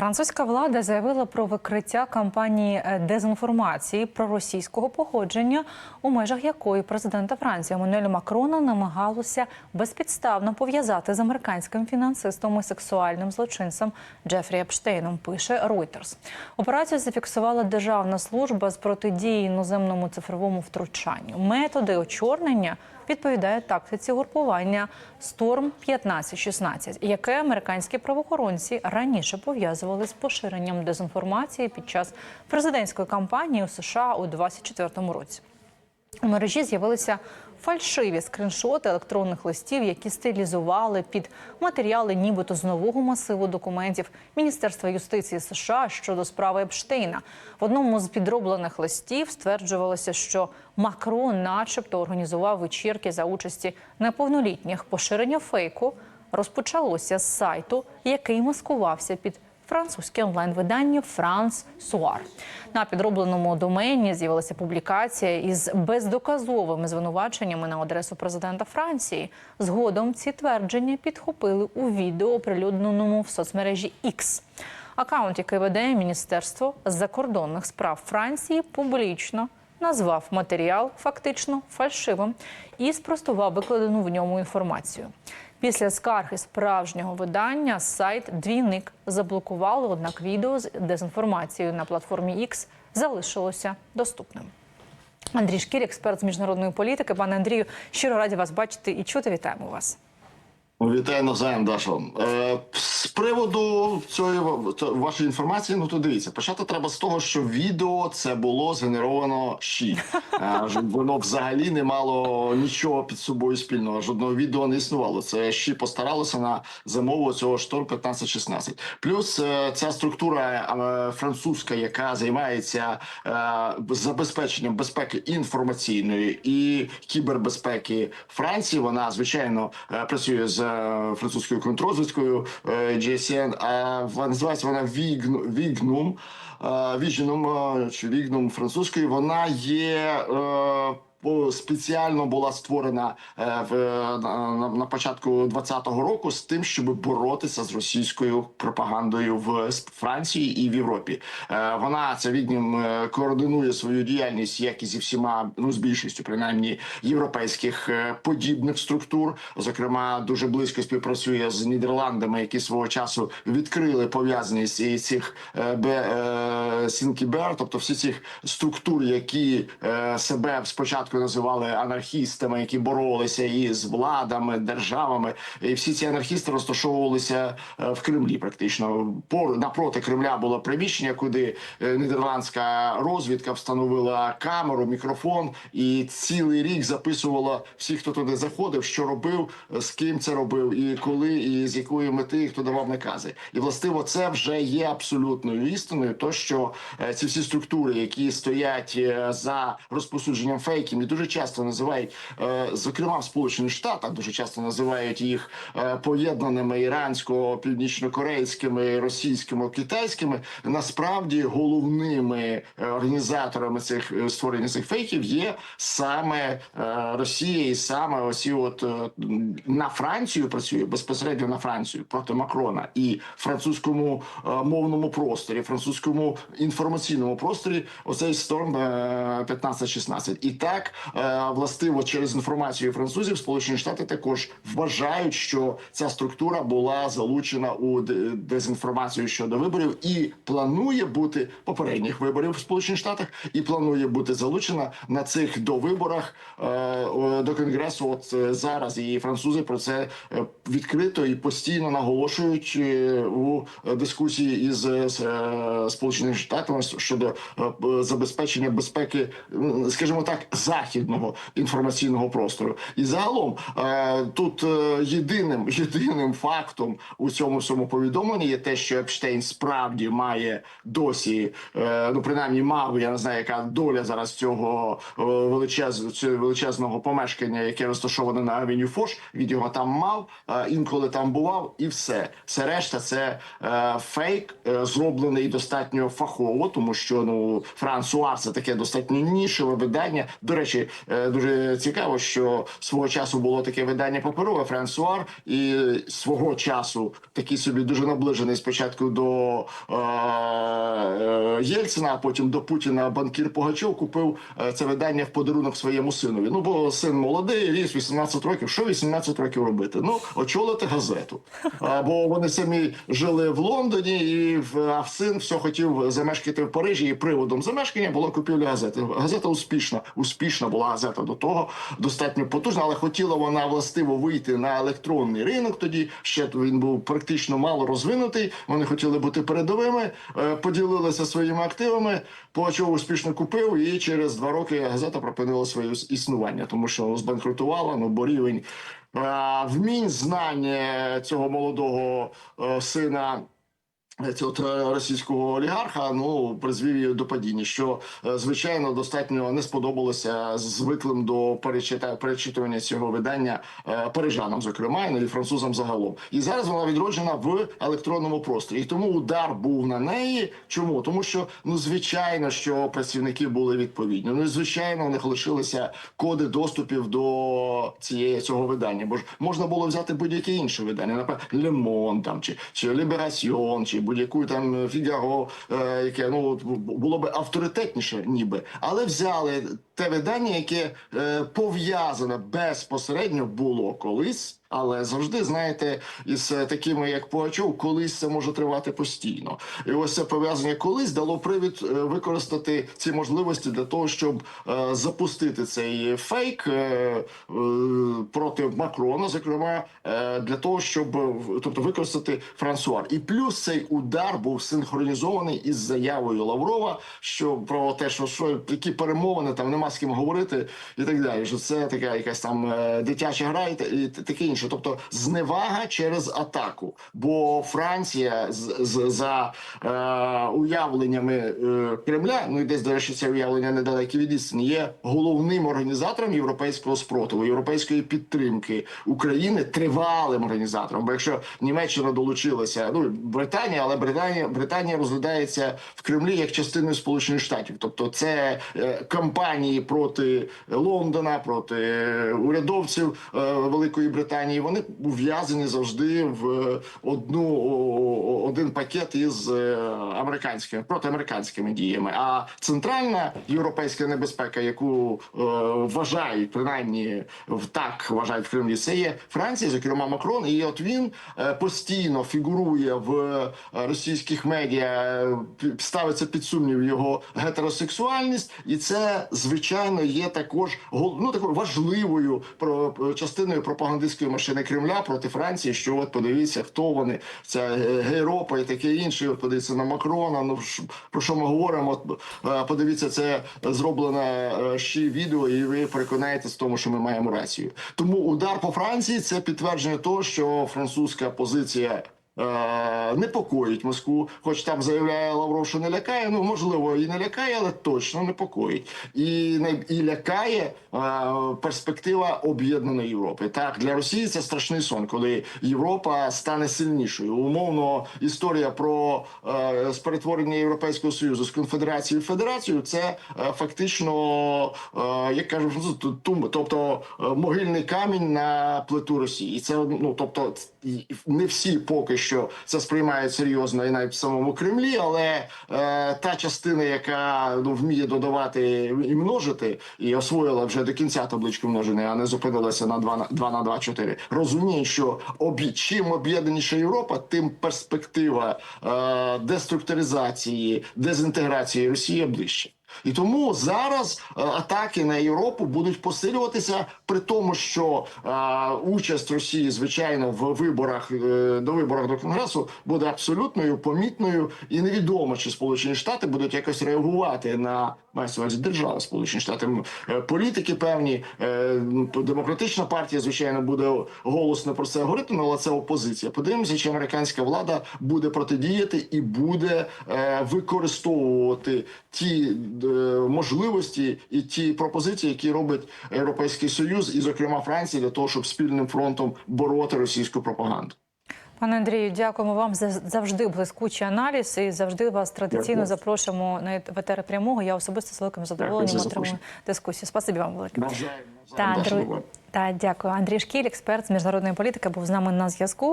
Французька влада заявила про викриття кампанії е, дезінформації про російського походження, у межах якої президента Франції Еммануеля Макрона намагалося безпідставно пов'язати з американським фінансистом і сексуальним злочинцем Джефрі Епштейном. Пише Reuters. Операцію зафіксувала Державна служба з протидії іноземному цифровому втручанню. Методи очорнення відповідає тактиці групування Storm 1516, яке американські правоохоронці раніше пов'язували з поширенням дезінформації під час президентської кампанії у США у 2024 році. У мережі з'явилися фальшиві скриншоти електронних листів, які стилізували під матеріали, нібито з нового масиву документів Міністерства юстиції США щодо справи Епштейна. В одному з підроблених листів стверджувалося, що Макрон, начебто, організував вечірки за участі неповнолітніх. Поширення фейку розпочалося з сайту, який маскувався під французьке онлайн-видання Франс Суар. На підробленому домені з'явилася публікація із бездоказовими звинуваченнями на адресу президента Франції. Згодом ці твердження підхопили у відео, оприлюдненому в соцмережі X. Акаунт, який веде Міністерство закордонних справ Франції, публічно назвав матеріал фактично фальшивим і спростував викладену в ньому інформацію. Після скарги справжнього видання сайт Двійник заблокували, однак відео з дезінформацією на платформі X залишилося доступним. Андрій Шкір, експерт з міжнародної політики. Пане Андрію, щиро раді вас бачити і чути. Вітаємо вас. Вітаю навзаєм, Дашо. Е, з приводу цієї вашої інформації, ну то дивіться, почати треба з того, що відео це було згенеровано щі. Е, воно взагалі не мало нічого під собою спільного. Жодного відео не існувало. Це щі постаралося на замову цього штор 15-16. Плюс е, ця структура е, французька, яка займається е, забезпеченням безпеки інформаційної і кібербезпеки Франції. Вона звичайно е, працює з французькою контррозвідкою е, GSN, а називається вона Вігн- Вігнум. е, Віженом е, чи Вігнум французькою. Вона є. Спеціально була створена е, в на, початку 20-го року з тим, щоб боротися з російською пропагандою в Франції і в Європі. Е, Вона це віднім е, координує свою діяльність як і зі всіма, ну з більшістю принаймні європейських подібних структур. Зокрема, дуже близько співпрацює з Нідерландами, які свого часу відкрили пов'язаність і цих бе, Сінкібер, тобто всі цих структур, які себе спочатку називали анархістами, які боролися із владами, державами, і всі ці анархісти розташовувалися е, в Кремлі. Практично напроти Кремля було приміщення, куди е, нідерландська розвідка встановила камеру, мікрофон, і цілий рік записувала всіх, хто туди заходив, що робив, з ким це робив, і коли, і з якої мети хто давав накази. І властиво це вже є абсолютною істиною. То що е, ці всі структури, які стоять за розповсюдженням фейків, і дуже часто називають, е, зокрема в Сполучених Штатах, дуже часто називають їх е, поєднаними ірансько, північнокорейськими, російськими, китайськими. Насправді головними е, організаторами цих створення цих фейків є саме Росія, і саме осі, от на Францію працює безпосередньо на Францію проти Макрона і французькому мовному просторі, французькому інформаційному просторі. Оцей сторм е, 15-16. І так е, властиво через інформацію французів, Сполучені Штати також вважають, що ця структура була залучена у дезінформацію щодо виборів і планує бути попередніх виборів в Сполучених Штатах, і планує бути залучена на цих довиборах е, до конгресу. От е, зараз і французи про це відкрито і постійно наголошують у дискусії із Сполученими Штатами щодо забезпечення безпеки, скажімо так, західного інформаційного простору. І загалом е, тут е, єдиним єдиним фактом у цьому всьому повідомленні є те, що Епштейн справді має досі, е, ну принаймні мав, я не знаю, яка доля зараз цього величез, величезного помешкання, яке розташоване на Авеню Фош. Він його там мав, інколи там бував, і все. Все решта це фейк, зроблений достатньо фахово, тому що ну Франсуар це таке достатньо нішеве видання. До речі. Речі, е, дуже цікаво, що свого часу було таке видання паперове Франсуар, і свого часу такий собі дуже наближений спочатку до е, е, Єльцина, а потім до Путіна банкір Пугачов купив е, це видання в подарунок своєму синові. Ну бо син молодий, ріс 18 років. Що 18 років робити? Ну очолити газету. А, бо вони самі жили в Лондоні, і в син все хотів замешкати в Парижі. І приводом замешкання було купівля газети. Газета успішна, успішна була газета до того, достатньо потужна, але хотіла вона властиво вийти на електронний ринок. Тоді ще він був практично мало розвинутий. Вони хотіли бути передовими, е, поділилися своїми активами. Пугачов успішно купив, і через два роки газета припинила своє існування, тому що збанкрутувала. Ну бо рівень е, вмінь знань е, цього молодого е, сина. Цього російського олігарха ну призвів її до падіння, що е, звичайно достатньо не сподобалося звиклим до перечитування цього видання е, парижанам, зокрема і французам загалом. І зараз вона відроджена в електронному просторі. І тому удар був на неї. Чому? Тому що ну звичайно, що працівники були відповідні. Ну і звичайно, у них лишилися коди доступів до цієї цього видання. Бо ж можна було взяти будь-яке інше видання, наприклад, Лемон там чи чи Ліберасьйон, чи будь-яку там Фігаро, е, яке ну було би авторитетніше, ніби, але взяли те видання, яке е, пов'язане безпосередньо було колись. Але завжди знаєте, із е, такими як Пугачов, колись це може тривати постійно. І ось це пов'язання колись дало привід е, використати ці можливості для того, щоб е, запустити цей фейк е, е, проти Макрона, зокрема, е, для того, щоб тобто використати Франсуар. І плюс цей удар був синхронізований із заявою Лаврова, що про те, що, що які перемовини там нема з ким говорити, і так далі. Що це така якась там е, дитяча гра і, та- і таке інше. Тобто зневага через атаку. Бо Франція з за е, уявленнями е, Кремля, ну і десь до речі, це уявлення недалекі від істини, є головним організатором європейського спротиву, європейської підтримки України, тривалим організатором. Бо якщо Німеччина долучилася, ну Британія, але Британія Британія розглядається в Кремлі як частиною Сполучених Штатів, тобто це е, кампанії проти Лондона, проти е, урядовців е, Великої Британії. Вони ув'язані завжди в одну один пакет із е, американськими протиамериканськими діями. А центральна європейська небезпека, яку вважають принаймні так вважають в Кремлі, це є Франція, зокрема Макрон. І от він постійно фігурує в російських медіа, ставиться під сумнів його гетеросексуальність, і це звичайно є також ну, такою важливою частиною пропагандистської машини Кремля проти Франції. Що от подивіться, хто вони, ця Гейропа і таке інше. От подивіться на Макрона. Ну про що ми говоримо? От, подивіться, це зроблено е, ще відео, і ви переконаєтесь в тому, що ми маємо рацію. Тому удар по Франції це підтвердження того, що французька позиція. Е, Непокоїть Москву, хоч там заявляє Лавров, що не лякає. Ну можливо, і не лякає, але точно непокоїть. І не і лякає е, перспектива об'єднаної Європи. Так для Росії це страшний сон, коли Європа стане сильнішою. Умовно, історія про е, з перетворення Європейського союзу з конфедерацією в федерацію. Це е, фактично, е, як кажуть, тум, тобто е, могильний камінь на плиту Росії. І це ну тобто не всі поки що це сприймають серйозно і навіть в самому Кремлі, але е, та частина, яка ну вміє додавати і множити, і освоїла вже до кінця табличку множення, а не зупинилася на 2 на 2 на 2 4, розуміє, що обі чим об'єднаніша Європа, тим перспектива е, деструктуризації, дезінтеграції Росії ближче. І тому зараз е, атаки на Європу будуть посилюватися при тому, що е, участь Росії, звичайно, в виборах е, до виборах до конгресу буде абсолютною помітною, і невідомо, чи Сполучені Штати будуть якось реагувати на мається увазі держава Сполучені Штати. Е, Політики певні е, демократична партія, звичайно, буде голосно про це говорити, ну, але це опозиція. Подивимося, чи американська влада буде протидіяти і буде е, використовувати ті можливості і ті пропозиції, які робить Європейський Союз, і, зокрема, Франція, для того, щоб спільним фронтом бороти російську пропаганду. Пане Андрію, дякуємо вам за завжди блискучий аналіз і завжди вас традиційно Дякую. запрошуємо на етери прямого. Я особисто з великим задоволенням за отримую дискусію. Спасибі вам велике. Та. Та дякую. Андрій Шкіль, експерт з міжнародної політики, був з нами на зв'язку.